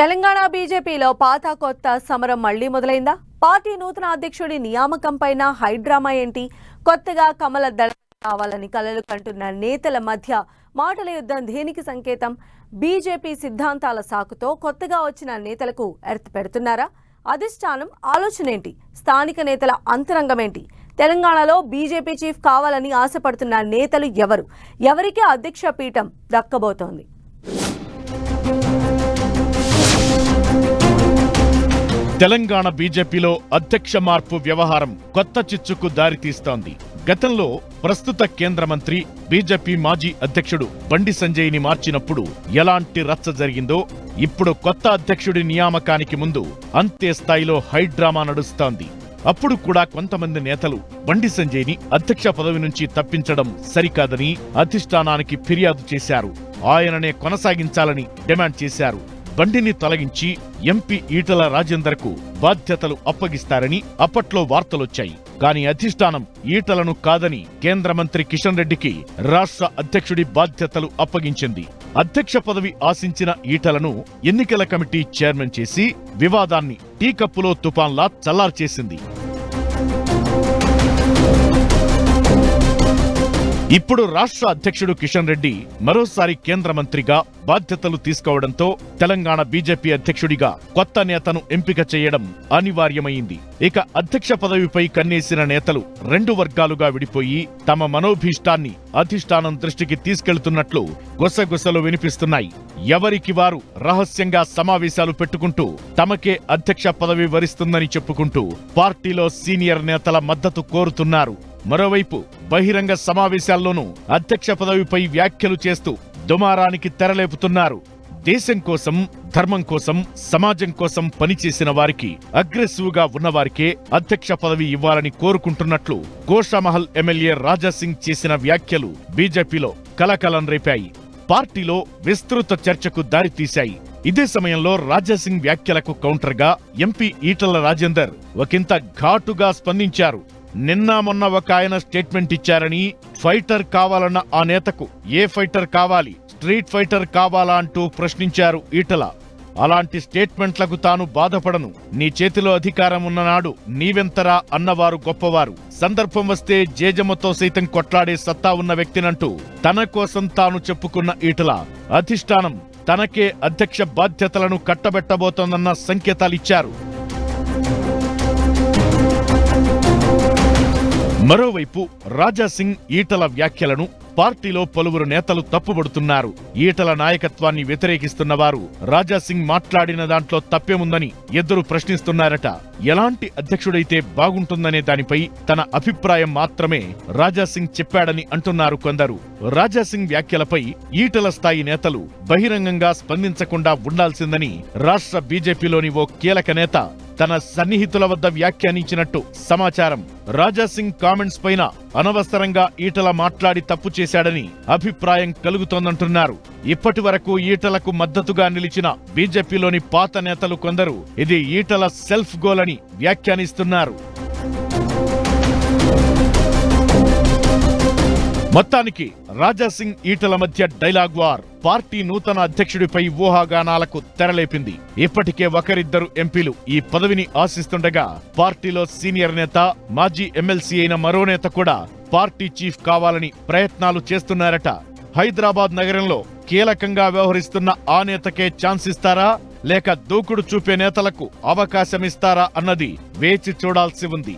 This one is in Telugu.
తెలంగాణ బీజేపీలో పాత కొత్త సమరం మళ్ళీ మొదలైందా? పార్టీ నూతన అధ్యక్షుడి నియామకం పైన హైడ్రామా ఏంటి? కొత్తగా కమల దళ కావాలని కలలు కంటున్న నేతల మధ్య మాటల యుద్ధం దేనికి సంకేతం? బీజేపీ సిద్ధాంతాల సాకుతో కొత్తగా వచ్చిన నేతలకు ఎర్త్ పెడుతున్నారా? అధిష్టానం ఆలోచన ఏంటి? స్థానిక నేతల అంతరంగమేంటి తెలంగాణలో బీజేపీ చీఫ్ కావాలని ఆశపడుతున్న నేతలు ఎవరు? ఎవరికి అధ్యక్ష పీఠం దక్కబోతోంది? తెలంగాణ బీజేపీలో అధ్యక్ష మార్పు వ్యవహారం కొత్త చిచ్చుకు దారితీస్తోంది గతంలో ప్రస్తుత కేంద్ర మంత్రి బీజేపీ మాజీ అధ్యక్షుడు బండి సంజయ్ని మార్చినప్పుడు ఎలాంటి రచ్చ జరిగిందో ఇప్పుడు కొత్త అధ్యక్షుడి నియామకానికి ముందు అంతే స్థాయిలో హైడ్రామా నడుస్తోంది. అప్పుడు కూడా కొంతమంది నేతలు బండి సంజయ్ని అధ్యక్ష పదవి నుంచి తప్పించడం సరికాదని అధిష్టానానికి ఫిర్యాదు చేశారు. ఆయననే కొనసాగించాలని డిమాండ్ చేశారు. బండిని తొలగించి ఎంపీ ఈటల రాజేందర్కు బాధ్యతలు అప్పగిస్తారని అప్పట్లో వార్తలొచ్చాయి. కానీ అధిష్టానం ఈటలను కాదని కేంద్ర మంత్రి కిషన్ రెడ్డికి రాష్ట్ర అధ్యక్షుడి బాధ్యతలు అప్పగించింది. అధ్యక్ష పదవి ఆశించిన ఈటలను ఎన్నికల కమిటీ చైర్మన్ చేసి వివాదాన్ని టీకప్పులో తుపాన్లా చల్లార్చేసింది. ఇప్పుడు రాష్ట్ర అధ్యక్షుడు కిషన్ రెడ్డి మరోసారి కేంద్ర మంత్రిగా బాధ్యతలు తీసుకోవడంతో తెలంగాణ బీజేపీ అధ్యక్షుడిగా కొత్త నేతను ఎంపిక చేయడం అనివార్యమైంది. ఇక అధ్యక్ష పదవిపై కన్నేసిన నేతలు రెండు వర్గాలుగా విడిపోయి తమ మనోభీష్టాన్ని అధిష్టానం దృష్టికి తీసుకెళ్తున్నట్లు గుసగుసలు వినిపిస్తున్నాయి. ఎవరికి వారు రహస్యంగా సమావేశాలు పెట్టుకుంటూ తమకే అధ్యక్ష పదవి వరిస్తుందని చెప్పుకుంటూ పార్టీలో సీనియర్ నేతల మద్దతు కోరుతున్నారు. మరోవైపు బహిరంగ సమావేశాల్లోనూ అధ్యక్ష పదవిపై వ్యాఖ్యలు చేస్తూ దుమారానికి తెరలేపుతున్నారు. దేశం కోసం ధర్మం కోసం సమాజం కోసం పనిచేసిన వారికి అగ్రెసివ్గా ఉన్నవారికే అధ్యక్ష పదవి ఇవ్వాలని కోరుకుంటున్నట్లు గోషామహల్ ఎమ్మెల్యే రాజాసింగ్ చేసిన వ్యాఖ్యలు బీజేపీలో కలకలం రేపాయి. పార్టీలో విస్తృత చర్చకు దారితీశాయి. ఇదే సమయంలో రాజాసింగ్ వ్యాఖ్యలకు కౌంటర్గా ఎంపీ ఈటల రాజేందర్ ఒకంత ఘాటుగా స్పందించారు. నిన్న మొన్న ఒక ఆయన స్టేట్మెంట్ ఇచ్చారని ఫైటర్ కావాలన్న ఆ నేతకు ఏ ఫైటర్ కావాలి? స్ట్రీట్ ఫైటర్ కావాలా అంటూ ప్రశ్నించారు ఈటల. అలాంటి స్టేట్మెంట్లకు తాను బాధపడను. నీ చేతిలో అధికారం ఉన్ననాడు నీవెంతరా అన్నవారు గొప్పవారు. సందర్భం వస్తే జేజమ్మతో సైతం కొట్లాడే సత్తా ఉన్న వ్యక్తినంటూ తన కోసం తాను చెప్పుకున్న ఈటల. అధిష్టానం తనకే అధ్యక్ష బాధ్యతలను కట్టబెట్టబోతోందన్న సంకేతాలిచ్చారు. మరోవైపు రాజాసింగ్ ఈటల వ్యాఖ్యలను పార్టీలో పలువురు నేతలు తప్పుబడుతున్నారు. ఈటల నాయకత్వాన్ని వ్యతిరేకిస్తున్న వారు రాజాసింగ్ మాట్లాడిన దాంట్లో తప్పేముందని ఇద్దరు ప్రశ్నిస్తున్నారట. ఎలాంటి అధ్యక్షుడైతే బాగుంటుందనే దానిపై తన అభిప్రాయం మాత్రమే రాజాసింగ్ చెప్పాడని అంటున్నారు కొందరు. రాజాసింగ్ వ్యాఖ్యలపై ఈటల స్థాయి నేతలు బహిరంగంగా స్పందించకుండా ఉండాల్సిందని రాష్ట్ర బీజేపీలోని ఓ కీలక నేత తన సన్నిహితుల వద్ద వ్యాఖ్యానించినట్టు సమాచారం. రాజాసింగ్ కామెంట్స్ పైన అనవసరంగా ఈటల మాట్లాడి తప్పు చేశాడని అభిప్రాయం కలుగుతోందంటున్నారు. ఇప్పటి వరకు ఈటలకు మద్దతుగా నిలిచిన బీజేపీలోని పాత నేతలు కొందరు ఇది ఈటల సెల్ఫ్ గోల్ అని వ్యాఖ్యానిస్తున్నారు. మొత్తానికి రాజాసింగ్ ఈటల మధ్య డైలాగ్ వార్. పార్టీ నూతన అధ్యక్షుడిపై ఊహాగానాలకు తెరలేపింది. ఇప్పటికే ఒకరిద్దరు ఎంపీలు ఈ పదవిని ఆశిస్తుండగా పార్టీలో సీనియర్ నేత మాజీ ఎమ్మెల్సీ అయిన మరో నేత కూడా పార్టీ చీఫ్ కావాలని ప్రయత్నాలు చేస్తున్నారట. హైదరాబాద్ నగరంలో కీలకంగా వ్యవహరిస్తున్న ఆ నేతకే ఛాన్స్ ఇస్తారా? లేక దూకుడు చూపే నేతలకు అవకాశమిస్తారా అన్నది వేచి చూడాల్సి ఉంది.